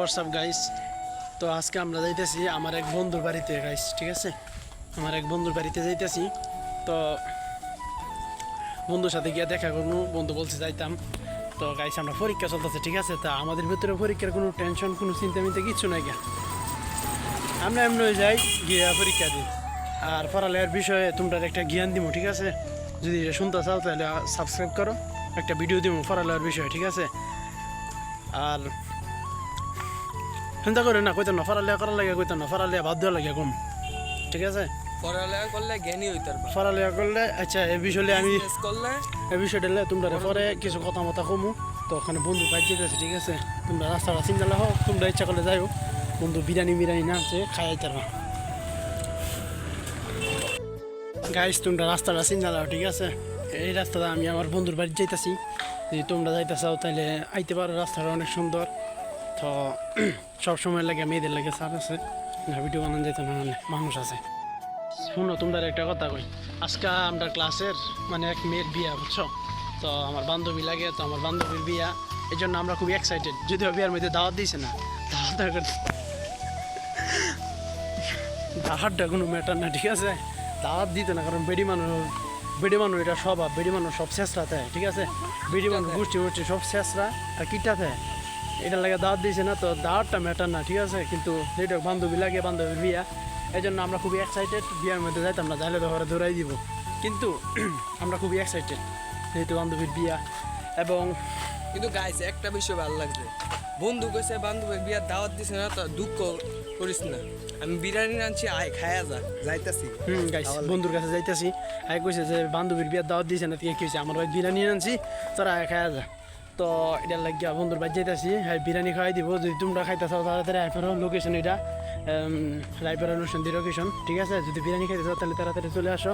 WhatsApp guys তো আজকে আমরা যাইতেছি আমার এক বন্ধুর বাড়িতে গাইস ঠিক আছে? আমার এক বন্ধুর বাড়িতে যাইতেছি। তো বন্ধুর সাথে গিয়ে দেখা করব, বন্ধু বলছে যাইতাম। তো গাইস আমরা পরীক্ষা চলতেছে, ঠিক আছে? তা আমাদের ভিতরে পরীক্ষার কোনো টেনশন কোনো চিন্তা মিন্তা কিছু নাই গা। আমরা এমনি যাই, গিয়ে পরীক্ষা দিই। আর পড়ালেখার বিষয়ে তোমরা একটা জ্ঞান দিব ঠিক আছে? যদি শুনতে চাও, তাহলে সাবস্ক্রাইব করো। একটা ভিডিও দিব পড়ালেখার বিষয়ে, ঠিক আছে? আর চিন্তা করে না কইতাম না পড়ালেখা করার লাগে কইতাম না পড়ালেখা বাদ দেওয়া লাগে কম। ঠিক আছে? পড়ালেখা করলে জ্ঞানী হইতে পারবা পড়ালেখা করলে আচ্ছা এই বিষয়ে আমি করলে এই বিষয়টা তোমরা পরে কিছু কথা মতো কমু। তো ওখানে বন্ধু পাই যেতেছে ঠিক আছে। তোমরা রাস্তা রাস্তাটা চিন্তা হোক তোমরা ইচ্ছা করলে যাইও। বন্ধু বিরিয়ানি বিরিয়ানি না আছে খাইয়াই তারবা গাইস তোমরা রাস্তাটা চিন্তা লাও ঠিক আছে? এই রাস্তাটা আমি আমার বন্ধুর বাড়ি যাইতাছি। যদি তোমরা যাইতে চাও তাহলে আইতে পারো রাস্তাটা অনেক সুন্দর। তো সব সময় লাগে মেয়েদের লাগে চাপ আছে। ভিডিও বানানো যেত না মানুষ আছে। শুনো, তোমরা একটা কথা কই। আজকে আমরা ক্লাসের মানে এক মেয়ের বিয়া, বুঝছ? তো আমার বান্ধবী লাগে, তো আমার বান্ধবীর বিয়া। এই জন্য আমরা খুব এক্সাইটেড যদিও বিয়ার মধ্যে দাওয়াত দিয়েছে না, দাওয়াত দাওয়াতটা কোনো ম্যাটার না, ঠিক আছে? দাওয়াত দিতে না, কারণ বেডি মানুষ বেডি মানুষ এটা স্বভাব, বেডি মানুষ সব শেষরাতে ঠিক আছে? বেডি মানুষ গোষ্ঠী গোষ্ঠী সব শেষরা আর কিটাতে এটা লাগে দাওয়াত দিয়েছে না তো দাওয়াতটা ম্যাটার না ঠিক আছে? কিন্তু যেটা বান্ধবী লাগে বান্ধবীর বিয়া এই জন্য আমরা খুবই এক্সাইটেড বিয়ার মধ্যে যাইতাম না যাইলে তো ঘরে দৌড়াই দিব। কিন্তু আমরা খুবই এক্সাইটেড যেহেতু বান্ধবীর বিয়া। এবং কিন্তু গাইস একটা বিষয় ভালো লাগছে। বন্ধু কইছে বান্ধবীর বিয়ার দাওয়াত দিছে না তো দুঃখ করিস না। আমি বিরিয়ানি আনছি আয় খায়া যা যাইতাছি। হুম গাইস বন্ধুর কাছে যাইতাছি। আয় কইছে যে বান্ধবীর বিয়ার দাওয়াত দিয়েছে না তুই কি হয়েছে আমার ভাই বিরিয়ানি আনছি তোরা আয় খায়া যা। তো এটা লাগিয়া বন্ধুর বাড়ি যাইতেছি হ্যাঁ বিরিয়ানি খাওয়াই দিব যদি তোমরা খাইতে চাও তাড়াতাড়ি আই ফেরো লোকেশন এটা রাইপার অনুষ্ঠান দি লোকেশন ঠিক আছে? যদি বিরিয়ানি খাইতে চাও তাহলে তাড়াতাড়ি চলে আসো।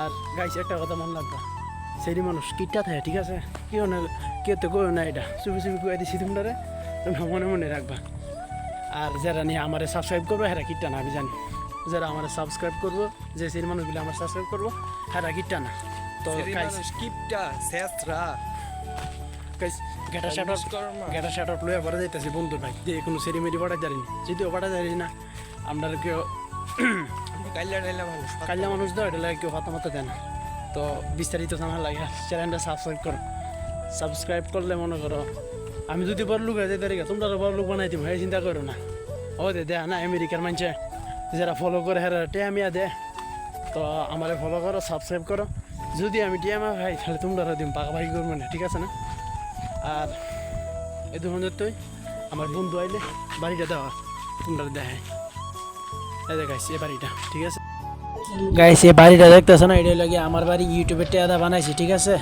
আর গাইস একটা কথা মনে লাগবে। সেই মানুষ কিটা থাকে ঠিক আছে? কেউ না কেউ তো কেউ না এটা? চুপি চুপি কুয়াই দিছি তোমরা তোমরা মনে মনে রাখবা। আর যারা নিয়ে আমারে সাবস্ক্রাইব করব হ্যাঁ কিটটা না আমি জানি। যারা আমার সাবস্ক্রাইব করব যে সেই মানুষগুলো আমার সাবস্ক্রাইব করব হ্যাঁ কিটটা না। তো কিপটা শেষরা। গাইস গেটা শাটার গেটা শাটার লয়ে পড়া যাইতেছে বন্ধু ভাই যে কোনো সেরিমেরি জানি যদিও জানি না আমরা কেউ কাল্লা মানুষ দাও এটা লাগে কেউ তো বিস্তারিত জানার লাগে চ্যানেলটা সাবস্ক্রাইব করো সাবস্ক্রাইব করলে মনে করো আমি যদি বড় লোক হয়ে যাই তোমরা বড় লোক বানাই দিব হ্যাঁ চিন্তা করো না ও দে দেয় না আমেরিকার মানুষে যারা ফলো করে হ্যাঁ টেমিয়া দে তো আমারে ফলো করো সাবস্ক্রাইব করো যদি আমি টিএমা ভাই তাহলে তোমরা দিম পাকাপাকি করব না ঠিক আছে না আর এই ধরনের তুই আমার বন্ধু আইলে বাড়িটা দেওয়া তোমরা দেখায় দেখাইছি এই বাড়িটা ঠিক আছে? গাইস এই বাড়িটা দেখতেছো না? এটা লাগে আমার বাড়ি ইউটিউবের টেয়াদা বানাইছি ঠিক আছে?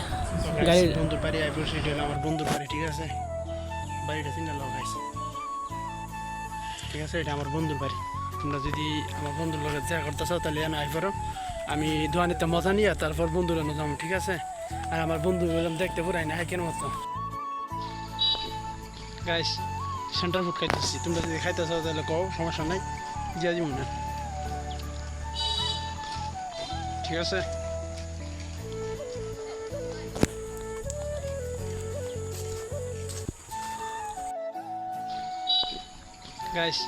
গাড়ি বন্ধুর বাড়ি আই বসে এটা হলো আমার বন্ধুর বাড়ি ঠিক আছে? বাড়িটা চিন্তা গাইস ঠিক আছে এটা আমার বন্ধুর বাড়ি। তোমরা যদি আমার বন্ধুর লগে দেখা করতে চাও তাহলে আমি আই পারো আমি দোয়ানিতে মজা নিয়ে তারপর বন্ধুরা যাব ঠিক আছে? আর আমার বন্ধু দেখতে পুরাই না কেন মতো। গাইস সেন্টার ফুড খাইতেছি। তোমরা যদি খাইতে চাও তাহলে কও, সমস্যা নাই। দিয়া দিব না। ঠিক আছে? গাইস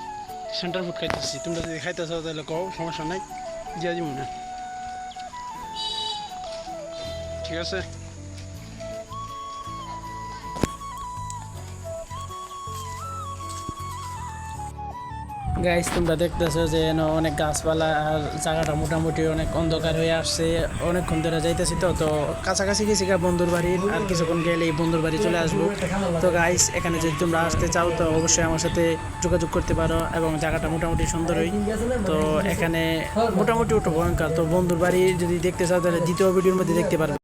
সেন্টার ফুড খাইতেছি। তোমরা যদি খাইতে চাও তাহলে কও, সমস্যা নাই। দিয়া দিব না। ঠিক আছে? গাইস তোমরা দেখতেছো যে অনেক গাছপালা আর জায়গাটা মোটামুটি অনেক অন্ধকার হয়ে আসছে। অনেকক্ষণ ধরে যাইতেছি তো তো কাছাকাছি গেছি গা বন্ধুর বাড়ির আর কিছুক্ষণ গেলে বন্ধুর বাড়ি চলে আসব। তো গাইস এখানে যদি তোমরা আসতে চাও তো অবশ্যই আমার সাথে যোগাযোগ করতে পারো এবং জায়গাটা মোটামুটি সুন্দর সুন্দরই। তো এখানে মোটামুটি ওটা ভয়ঙ্কর। তো বন্ধুর বাড়ি যদি দেখতে চাও তাহলে দ্বিতীয় ভিডিওর মধ্যে দেখতে পারবে।